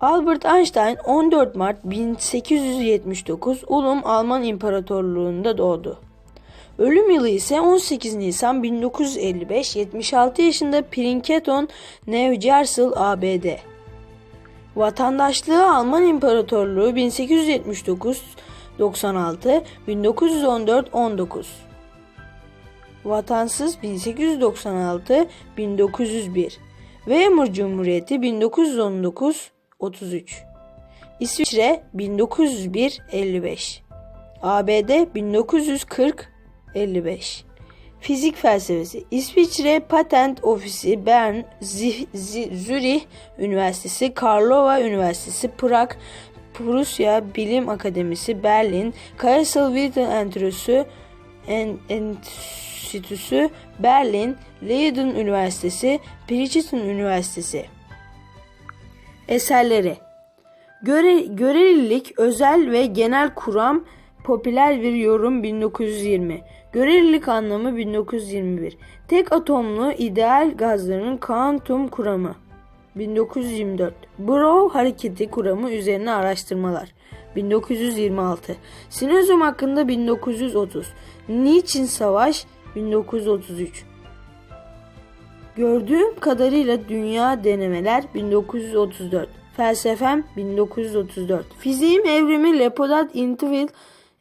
Albert Einstein 14 Mart 1879 Ulm Alman İmparatorluğu'nda doğdu. Ölüm yılı ise 18 Nisan 1955 76 yaşında Princeton, New Jersey, ABD. Vatandaşlığı Alman İmparatorluğu 1879 96 1914 19 Vatansız 1896 1901 Weimar Cumhuriyeti 1919 33 İsviçre 1901 55 ABD 1940 55 Fizik felsefesi. İsviçre Patent Ofisi Bern, Zih- Zi- Zürih Üniversitesi, Karlova Üniversitesi, Prag, Prusya Bilim Akademisi, Berlin, Kaiserslautern Enstitüsü, En- Enstitüsü, Berlin, Leiden Üniversitesi, Princeton Üniversitesi. Eserleri Göre, görelilik, özel ve genel kuram, popüler bir yorum 1920. Görelilik anlamı 1921. Tek atomlu ideal gazların kuantum kuramı 1924. Brow hareketi kuramı üzerine araştırmalar 1926. Sinozom hakkında 1930. Niçin savaş 1933. Gördüğüm kadarıyla dünya denemeler 1934. Felsefem 1934. Fiziğim evrimi Leopold Infield,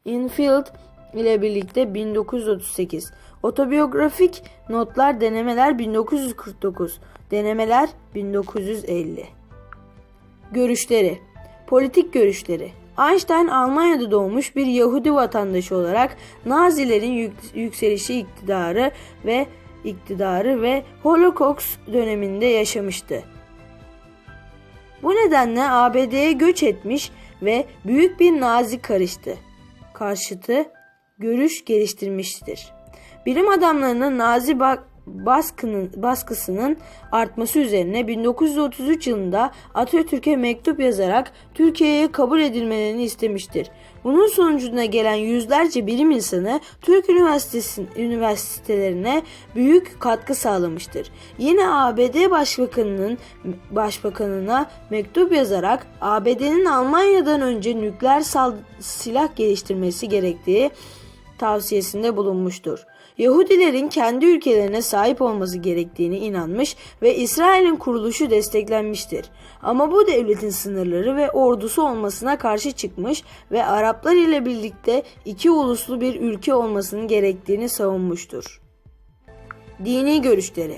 Infield ile birlikte 1938. Otobiyografik notlar denemeler 1949. Denemeler 1950. Görüşleri Politik görüşleri Einstein Almanya'da doğmuş bir Yahudi vatandaşı olarak Nazilerin yük- yükselişi iktidarı ve iktidarı ve Holocaust döneminde yaşamıştı. Bu nedenle ABD'ye göç etmiş ve büyük bir Nazi karıştı. Karşıtı görüş geliştirmiştir. Bilim adamlarının Nazi ba- baskının, baskısının artması üzerine 1933 yılında Atatürk'e mektup yazarak Türkiye'ye kabul edilmelerini istemiştir. Bunun sonucunda gelen yüzlerce bilim insanı Türk Üniversitesi, üniversitelerine büyük katkı sağlamıştır. Yine ABD Başbakanının Başbakanına mektup yazarak ABD'nin Almanya'dan önce nükleer silah geliştirmesi gerektiği tavsiyesinde bulunmuştur. Yahudilerin kendi ülkelerine sahip olması gerektiğini inanmış ve İsrail'in kuruluşu desteklenmiştir. Ama bu devletin sınırları ve ordusu olmasına karşı çıkmış ve Araplar ile birlikte iki uluslu bir ülke olmasının gerektiğini savunmuştur. Dini görüşleri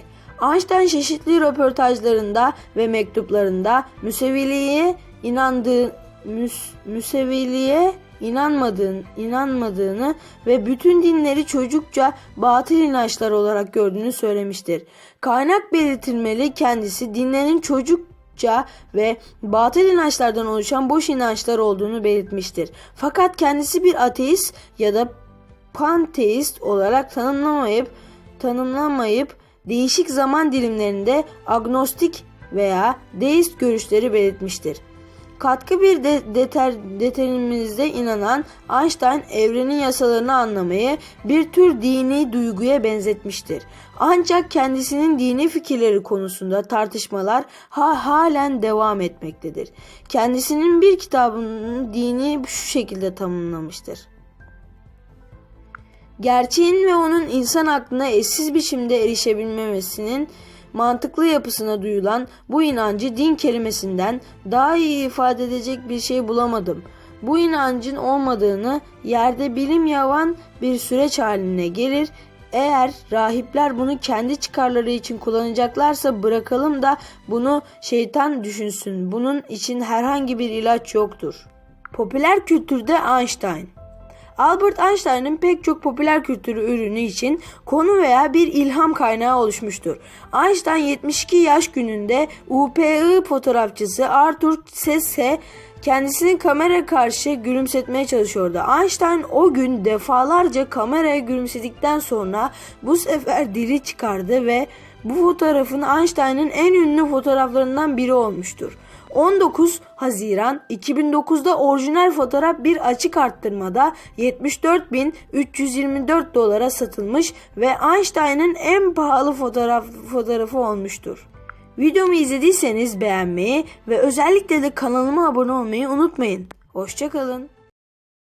Einstein çeşitli röportajlarında ve mektuplarında Müseviliğe inandığı müs, Müseviliğe inanmadığın, inanmadığını ve bütün dinleri çocukça batıl inançlar olarak gördüğünü söylemiştir. Kaynak belirtilmeli kendisi dinlerin çocukça ve batıl inançlardan oluşan boş inançlar olduğunu belirtmiştir. Fakat kendisi bir ateist ya da panteist olarak tanımlamayıp tanımlamayıp değişik zaman dilimlerinde agnostik veya deist görüşleri belirtmiştir. Katkı bir de deter, determinizme inanan Einstein evrenin yasalarını anlamayı bir tür dini duyguya benzetmiştir. Ancak kendisinin dini fikirleri konusunda tartışmalar ha, halen devam etmektedir. Kendisinin bir kitabının dini şu şekilde tanımlamıştır. Gerçeğin ve onun insan aklına eşsiz biçimde erişebilmemesinin mantıklı yapısına duyulan bu inancı din kelimesinden daha iyi ifade edecek bir şey bulamadım. Bu inancın olmadığını yerde bilim yavan bir süreç haline gelir. Eğer rahipler bunu kendi çıkarları için kullanacaklarsa bırakalım da bunu şeytan düşünsün. Bunun için herhangi bir ilaç yoktur. Popüler kültürde Einstein Albert Einstein'ın pek çok popüler kültür ürünü için konu veya bir ilham kaynağı oluşmuştur. Einstein 72 yaş gününde UPI fotoğrafçısı Arthur Sesse kendisini kamera karşı gülümsetmeye çalışıyordu. Einstein o gün defalarca kameraya gülümsedikten sonra bu sefer dili çıkardı ve bu fotoğrafın Einstein'ın en ünlü fotoğraflarından biri olmuştur. 19 Haziran 2009'da orijinal fotoğraf bir açık arttırmada 74.324 dolara satılmış ve Einstein'ın en pahalı fotoğraf fotoğrafı olmuştur. Videomu izlediyseniz beğenmeyi ve özellikle de kanalıma abone olmayı unutmayın. Hoşçakalın.